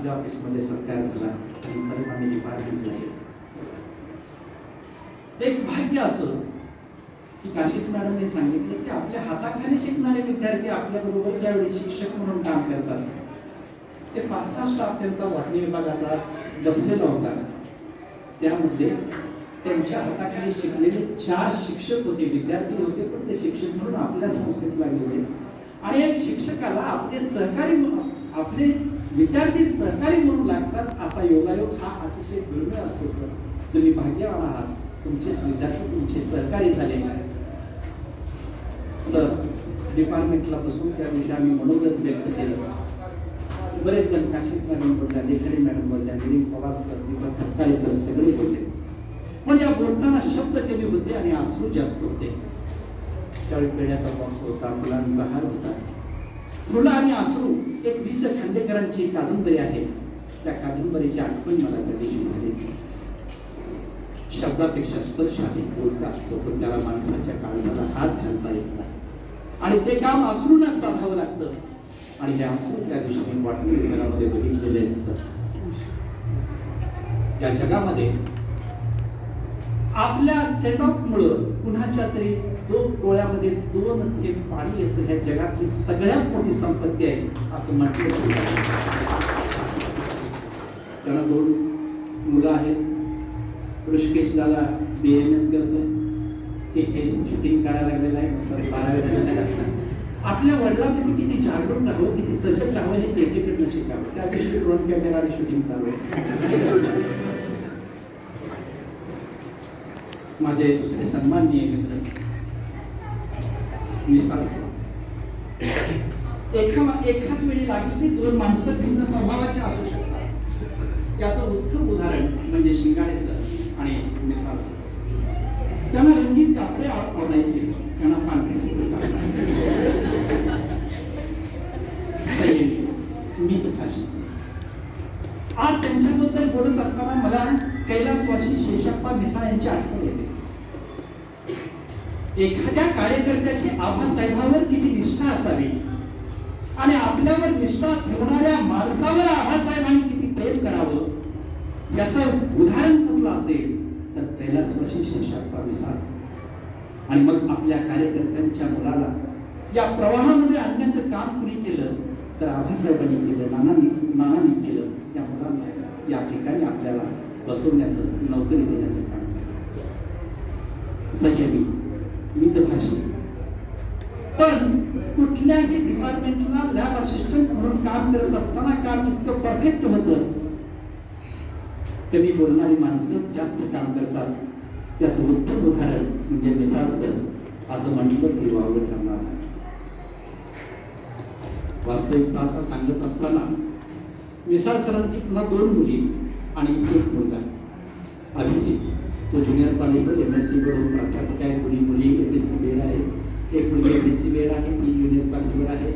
आपल्या ऑफिसमध्ये सत्कार झाला आणि खरंच आम्ही डिपार्टमेंटला गेलो एक भाग्य असं की काशीत मॅडमने सांगितलं की आपल्या हाताखाली शिकणारे विद्यार्थी आपल्या बरोबर ज्यावेळी शिक्षक म्हणून काम करतात ते पाच सहा स्टाफ त्यांचा वाटणी विभागाचा बसलेला होता. त्यामध्ये त्यांच्या हाताखाली शिकलेले चार शिक्षक होते विद्यार्थी होते पण ते शिक्षक म्हणून आपल्या संस्थेतला गेले आणि एक शिक्षकाला आपले सहकारी म्हणून आपले विद्यार्थी सहकारी म्हणून लागतात असा योगायोग हा अतिशय दुर्मिळ असतो सर. तुम्ही भाग्यवान आहात. तुमचेच विद्यार्थी तुमचे सहकारी झाले सर डिपार्टमेंटला बसून त्या दिवशी आम्ही मनोगत व्यक्त केलं. बरेच जण काशीत मॅडम बोलल्या लेखणी मॅडम बोलल्या गिरीश पवार सर दीपक खटकाळे सर सगळे बोलले. पण या बोलताना शब्द कमी होते आणि अश्रू जास्त होते. त्यावेळी पेढ्याचा बॉक्स होता मुलांचा हार होता. फुलं आणि आसरू एक वि स खांडेकरांची कादंबरी आहे. त्या कादंबरीची आठवण मला त्या दिवशी झाली शब्दापेक्षा स्पर्श अधिक बोलका असतो पण त्याला माणसाच्या काळजाला हात घालता येत नाही. आणि ते काम अश्रूनच साधावं लागतं. आणि हे अश्रू त्या दिवशी मी वाटणी घरामध्ये बघितलेले असत सर या जगामध्ये आपल्या सेटअपमुळं कुणाच्या तरी दोन डोळ्यामध्ये दोन थेंब पाणी येतं ह्या जगातली सगळ्यात मोठी संपत्ती आहे असं म्हटलं त्यांना दोन मुलं आहेत. ऋषिकेश दादा बी एम एस करतोय. ठीक आहे शूटिंग काढायला लागलेलं आहे. बारावी आपल्या वडिलांमध्ये किती जागरूक राहावं किती सजग राहावं हे त्याच्याकडनं शिकावं त्या दिवशी ड्रोन कॅमेरा आणि शूटिंग चालू आहे. माझे दुसरे सन्माननीय मित्र. मी सांगतो. एका एकाच वेळी लागलेली दोन माणसं भिन्न स्वभावाची असू शकतात. याचं उत्तम उदाहरण म्हणजे शिंगाडे सर आणि मिसाळ सर. त्यांना रंगीत कापडे आवडायचे त्यांना पांढरे कपडे आवडायचे. संयमी, मितभाषी. आज त्यांच्याबद्दल बोलत असताना मला कैलासवासी शेषप्पा मिसाळ यांची आठवण येते. एखाद्या कार्यकर्त्याची आभासाहेबांवर किती निष्ठा असावी? आणि आपल्यावर निष्ठा ठेवणाऱ्या माणसावर आभासाहेबांनी किती प्रेम करावं? याचं उदाहरण कुठलं असेल? तर कैलासवाशी शेषप्पा मिसाळ. आणि मग आपल्या कार्यकर्त्यांच्या मुलाला या प्रवाहामध्ये आणण्याचं काम तर आभासाहेबांनी केलं नानांनी नानांनी केलं त्या मुलांना या ठिकाणी आपल्याला बसवण्याचं नोकरी देण्याचं काम केलं. संयमी मितभाषी. पण कुठल्याही डिपार्टमेंटला लॅब असिस्टंट म्हणून काम करत असताना काम इतकं परफेक्ट होतं. कमी बोलणारी माणसं जास्त काम करतात. त्याचं उत्तम उदाहरण म्हणजे मिसाळ सर असं म्हटलं तरी वावगं ठरणार नाही. वास्तविक आता सांगत असताना मिसाळ सरांची पुन्हा दोन मुली आणि एक मुलगा. अभिजित तो ज्युनियर कॉलेजवर एम एस सी कडून प्राध्यापक आहे. दोन्ही मुली एम एस सी बेड आहे एक मुलगी एम एस सी बेड आहे. ती ज्युनियर कॉलेजवर आहे.